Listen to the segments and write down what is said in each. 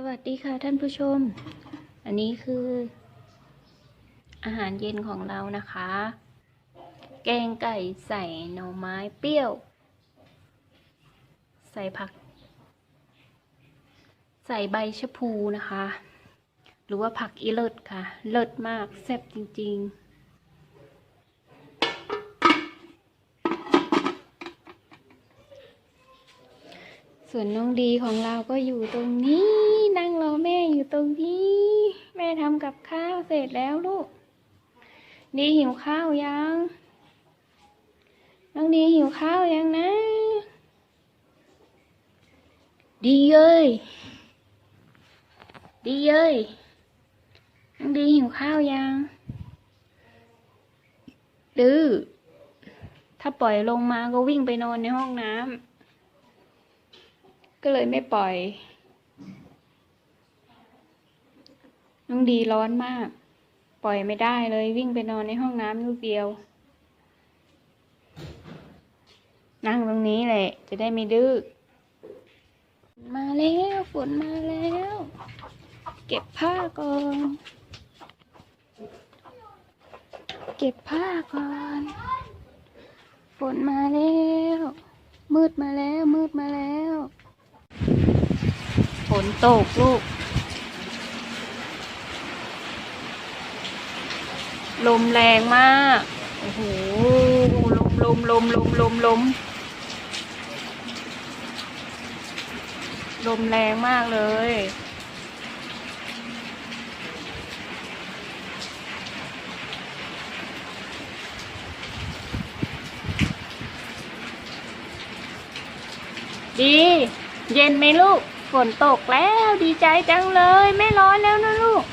สวัสดีค่ะท่านผู้ชม อันนี้คือ อาหารเย็นของเรานะคะ แกงไก่ใส่หน่อไม้เปรี้ยว ใส่ผัก ใส่ใบชะพูนะคะ หรือว่าผักอีเลิศค่ะ เลิศมากแซ่บจริง ๆ ส่วนน้องดีของเราก็อยู่ตรงนี้ นั่งรอแม่อยู่ตรงนี้ แม่ทำกับข้าวเสร็จแล้วลูก ดีหิวข้าวยัง น้องดีหิวข้าวยังนะ ดีเอ้ย ดีเอ้ย น้องดีหิวข้าวยัง ดื้อ ถ้าปล่อยลงมาก็วิ่งไปนอนในห้องน้ำ ก็เลยไม่ปล่อย น้องดีร้อนมาก ปล่อยไม่ได้เลยวิ่งไปนอนในห้องน้ำลูกเดียว นั่งตรงนี้แหละ จะได้ไม่ดื้อมาแล้วฝนมาแล้ว เก็บผ้าก่อน เก็บผ้าก่อนฝนมาแล้ว มืดมาแล้ว มืดมาแล้ว นตกลูก ลมแรงมาก โอ้โห ลมลมลมลมลมลมลมแรงมากเลยดี เย็นไหมลูก ฝนตกแล้วดีใจจังเลย ไม่ร้อนแล้วนะลูก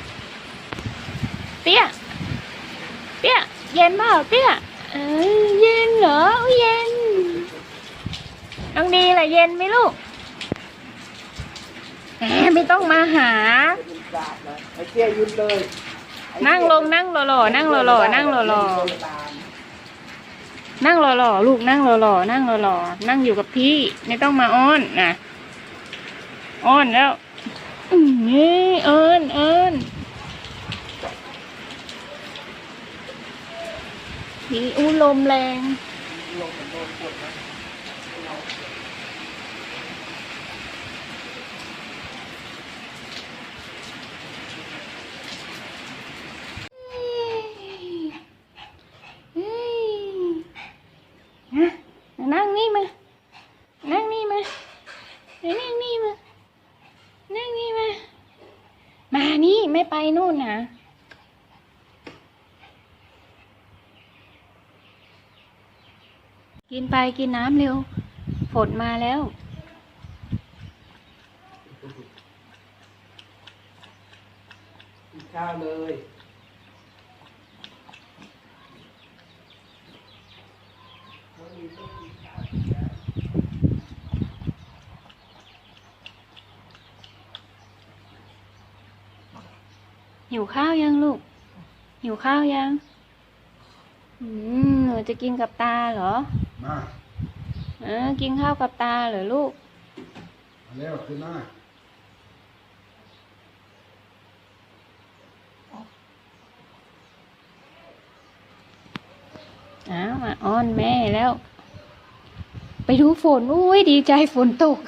เตี้ย เตี้ย เย็นเปล่าเตี้ยเอ้ยเย็นเหรอเย็นน้องดีล่ะเย็นไหมลูกแหมไม่ต้องมาหา ไอ้เตี้ยยืนเลยนั่งลงนั่งหล่อๆนั่งหล่อๆนั่งหล่อๆนั่งหล่อๆลูกนั่งหล่อๆนั่งหล่อๆนั่งอยู่กับพี่ ไม่ต้องมาอ้อนนะ อ้อนแล้วนี่อ้อนอ้อนี่อู้ลมแรงเฮ้ยนะนั่งนี่มา นั่งนี่มานั่งนี่มา นั่งนี่มา มานี่ ไม่ไปนู่นนะกินไปกินน้ำเร็ว ฝนมาแล้ว กินข้าวเลย หิวข้าวยังลูก หิวข้าวยัง อืมหนูจะกินกับตาเหรอ มาเออกินข้าวกับตาเหรอลูกมาเร็วขึ้นมาอ้าวมาอ้อนแม่แล้ว ไปดูฝน อุ้ยดีใจฝนตก